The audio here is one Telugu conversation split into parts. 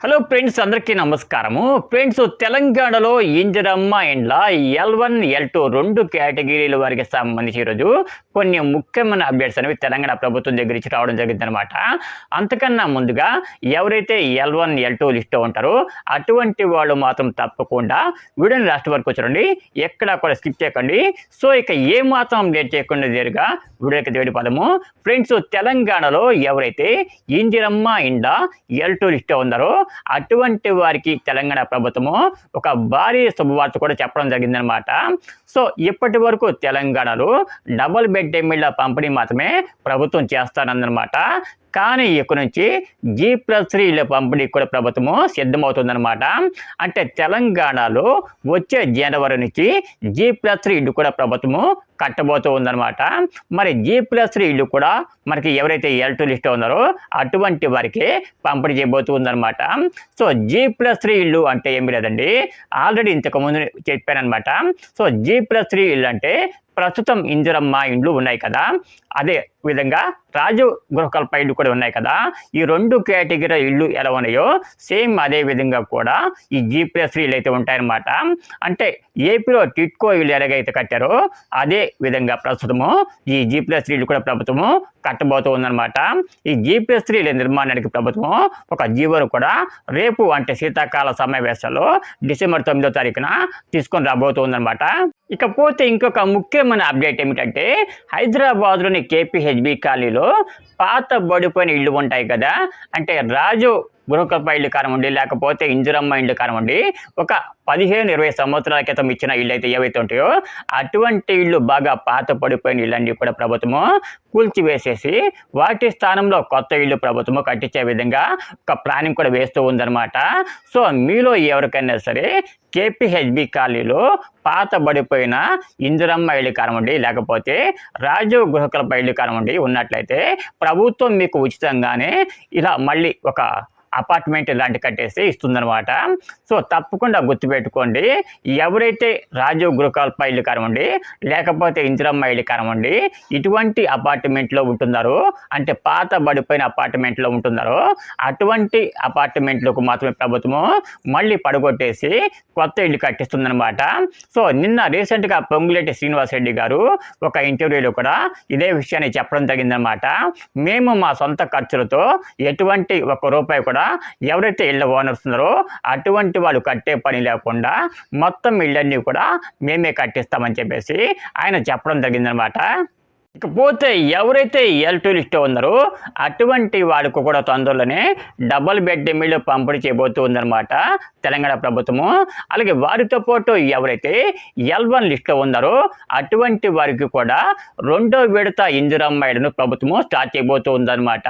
హలో ఫ్రెండ్స్ అందరికీ నమస్కారము. ఫ్రెండ్స్ తెలంగాణలో ఇంజరమ్మ ఎండ్ల ఎల్ వన్ ఎల్ టూ రెండు కేటగిరీల వారికి సంబంధించి ఈరోజు కొన్ని ముఖ్యమైన అప్డేట్స్ అనేవి తెలంగాణ ప్రభుత్వం దగ్గర నుంచి రావడం జరిగిందనమాట అంతకన్నా ముందుగా ఎవరైతే ఎల్ వన్ ఎల్ టూ లిస్ట్లో ఉంటారో అటువంటి వాళ్ళు మాత్రం తప్పకుండా వీడియోని లాస్ట్ వరకు వచ్చారండి ఎక్కడ కూడా స్కిప్ చేయకండి. సో ఇక ఏ మాత్రం లేట్ చేయకుండా నేరుగా వీడియోకి వేడి పదము ఫ్రెండ్స్ తెలంగాణలో ఎవరైతే ఇంజరమ్మ ఇండ ఎల్ టూ లిస్ట్లో ఉన్నారో అటువంటి వారికి తెలంగాణ ప్రభుత్వము ఒక భారీ శుభవార్త కూడా చెప్పడం జరిగిందనమాట సో ఇప్పటి వరకు తెలంగాణలో డబుల్ బెడ్ ఎమ్మెల్యే పంపిణీ మాత్రమే ప్రభుత్వం చేస్తానన్నమాట. కానీ ఇక్కడ నుంచి జీ ప్లస్ త్రీ ఇళ్ళ పంపిణీ కూడా ప్రభుత్వము సిద్ధమవుతుందన్నమాట. అంటే తెలంగాణలో వచ్చే జనవరి నుంచి జీ ప్లస్ త్రీ ఇల్లు కూడా ప్రభుత్వము కట్టబోతూ ఉందన్నమాట మరి జీ ప్లస్ త్రీ ఇల్లు కూడా మనకి ఎవరైతే ఎల్ టూ లిస్ట్ ఉన్నారో అటువంటి వారికి పంపిణీ చేయబోతూ ఉందన్నమాట సో జీ ప్లస్ త్రీ ఇల్లు అంటే ఏమి లేదండి. ఆల్రెడీ ఇంతకు ముందు చెప్పానమాట సో జీ ప్లస్ త్రీ ఇల్లు అంటే ప్రస్తుతం ఇందిరమ్మ ఇండ్లు ఉన్నాయి కదా. అదే విధంగా రాజు గృహకల్ప ఇల్లు కూడా ఉన్నాయి కదా. ఈ రెండు కేటగిరీ ఇల్లు ఎలా ఉన్నాయో సేమ్ అదే విధంగా కూడా ఈ జీ ప్లస్ అయితే ఉంటాయన్నమాట. అంటే ఏపీలో టిట్కో ఇల్లు ఎలాగైతే కట్టారో అదే విధంగా ప్రస్తుతము ఈ జీ ప్లస్ కూడా ప్రభుత్వము కట్టబోతూ ఉందన్నమాట. ఈ జీ ప్లస్ నిర్మాణానికి ప్రభుత్వం ఒక జీవోను కూడా రేపు అంటే శీతాకాల సమావేశాల్లో డిసెంబర్ తొమ్మిదో తారీఖున తీసుకొని రాబోతుందన్నమాట ఇకపోతే ఇంకొక ముఖ్యమైన అప్డేట్ ఏమిటంటే హైదరాబాద్లోని కేపీహెచ్బి కాలనీలో పాత బడిపోయిన ఇళ్ళు ఉంటాయి కదా అంటే రాజు గృహకల్ప ఇల్లు కానివ్వండి లేకపోతే ఇంజరమ్మ ఇల్లు కానివ్వండి ఒక పదిహేను ఇరవై సంవత్సరాల క్రితం ఇచ్చిన ఇల్లు అయితే ఏవైతే ఉంటాయో అటువంటి ఇళ్ళు బాగా పాత పడిపోయిన ఇళ్ళన్నీ కూడా ప్రభుత్వము కూల్చివేసేసి వాటి స్థానంలో కొత్త ఇల్లు ప్రభుత్వము కట్టించే విధంగా ఒక ప్లానింగ్ కూడా వేస్తూ ఉందన్నమాట. సో మీలో ఎవరికైనా సరే కేపీహెచ్బి కాలనీలో పాత పడిపోయిన ఇందిరమ్మ ఇల్లు కానివ్వండి లేకపోతే రాజీవ్ గృహకల్ప ఇల్లు కానివ్వండి ఉన్నట్లయితే ప్రభుత్వం మీకు ఉచితంగానే ఇలా మళ్ళీ ఒక అపార్ట్మెంట్ ఇలాంటి కట్టేసి ఇస్తుందన్నమాట. సో తప్పకుండా గుర్తుపెట్టుకోండి ఎవరైతే రాజీవ్ గృహకల్ప ఇల్లు కానివ్వండి లేకపోతే ఇందిరమ్మ ఇల్లు కానివ్వండి ఇటువంటి అపార్ట్మెంట్లో ఉంటున్నారో అంటే పాత బడిపోయిన అపార్ట్మెంట్లో ఉంటున్నారో అటువంటి అపార్ట్మెంట్లకు మాత్రమే ప్రభుత్వము మళ్ళీ పడగొట్టేసి కొత్త ఇల్లు కట్టిస్తుందనమాట సో నిన్న రీసెంట్గా పొంగులేటి శ్రీనివాసరెడ్డి గారు ఒక ఇంటర్వ్యూలో కూడా ఇదే విషయాన్ని చెప్పడం జరిగిందనమాట మేము మా సొంత ఖర్చులతో ఎటువంటి ఒక రూపాయి కూడా ఎవరైతే ఇళ్ళ ఓనర్స్ ఉన్నారో అటువంటి వాళ్ళు కట్టే పని లేకుండా మొత్తం ఇళ్ళన్నీ కూడా మేమే కట్టిస్తామని చెప్పేసి ఆయన చెప్పడం జరిగిందనమాట ఇకపోతే ఎవరైతే ఎల్ టూ లిస్ట్ ఉన్నారో అటువంటి వాళ్ళకు కూడా తొందరలోనే డబల్ బెడ్ ఎమ్మెల్యే పంపిణీ చేయబోతూ ఉందన్నమాట తెలంగాణ ప్రభుత్వము. అలాగే వారితో పాటు ఎవరైతే ఎల్ వన్ లిస్ట్లో ఉన్నారో అటువంటి వారికి కూడా రెండో విడత ఇందిరమ్మాయిలను ప్రభుత్వము స్టార్ట్ చేయబోతూ ఉందన్నమాట.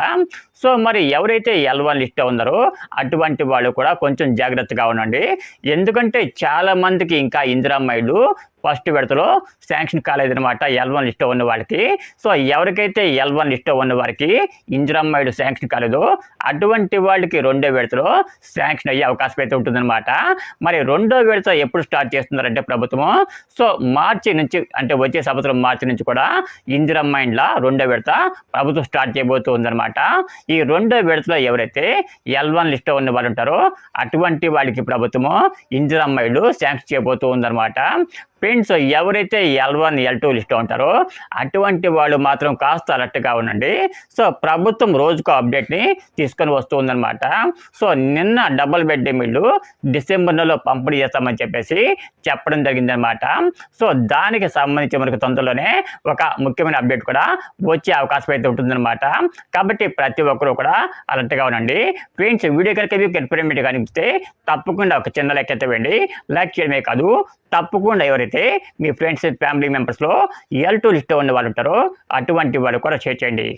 సో మరి ఎవరైతే ఎల్ వన్ లిస్ట్లో ఉన్నారో అటువంటి వాళ్ళు కూడా కొంచెం జాగ్రత్తగా ఉండండి. ఎందుకంటే చాలా మందికి ఇంకా ఇందిరమ్మాయిలు ఫస్ట్ విడతలో శాంక్షన్ కాలేదనమాట ఎల్ వన్ లిస్ట్లో ఉన్న వాళ్ళకి. సో ఎవరికైతే ఎల్ వన్ లిస్ట్లో ఉన్న వారికి ఇంజరమ్మాయిడు శాంక్షన్ కాలేదు అటువంటి వాళ్ళకి రెండో విడతలో శాంక్షన్ అయ్యే అవకాశం అయితే ఉంటుందన్నమాట. మరి రెండో విడత ఎప్పుడు స్టార్ట్ చేస్తున్నారంటే ప్రభుత్వము సో మార్చి నుంచి అంటే వచ్చే సంవత్సరం మార్చి నుంచి కూడా ఇందిరమ్మ రెండో విడత ప్రభుత్వం స్టార్ట్ చేయబోతూ ఉందన్నమాట ఈ రెండో విడతలో ఎవరైతే ఎల్ వన్ లిస్ట్లో ఉన్న వాళ్ళు ఉంటారో అటువంటి వాళ్ళకి ప్రభుత్వము ఇందిరమ్మాయిలు శాంక్షన్ చేయబోతూ ఉందన్నమాట ఫ్రెండ్స్ ఎవరైతే L one L two list ఉంటారో అటువంటి వాళ్ళు మాత్రం కాస్త అలర్ట్గా ఉండండి. సో ప్రభుత్వం రోజుకో అప్డేట్ని తీసుకొని వస్తుందన్నమాట. సో నిన్న డబుల్ బెడ్ మిల్లు డిసెంబర్ నెలలో పంపిణీ చేస్తామని చెప్పేసి చెప్పడం జరిగిందనమాట సో దానికి సంబంధించి మనకు తొందరలోనే ఒక ముఖ్యమైన అప్డేట్ కూడా వచ్చే అవకాశం అయితే ఉంటుందన్నమాట. కాబట్టి ప్రతి ఒక్కరూ కూడా అలర్ట్గా ఉండండి. ఫ్రెండ్స్ వీడియో కనుక మీకు ఇన్ఫర్మేటివ్ కనిపిస్తే తప్పకుండా ఒక చిన్న లెక్క ఎత్తవేయండి లైక్ చేయడమే కాదు తప్పకుండా ఎవరైతే మీ ఫ్రెండ్స్ ఫ్యామిలీ మెంబర్స్లో ఎల్ టూ లిస్ట్ ఉన్న వాళ్ళు ఉంటారో అటువంటి వాళ్ళు కూడా షేర్ చేయండి.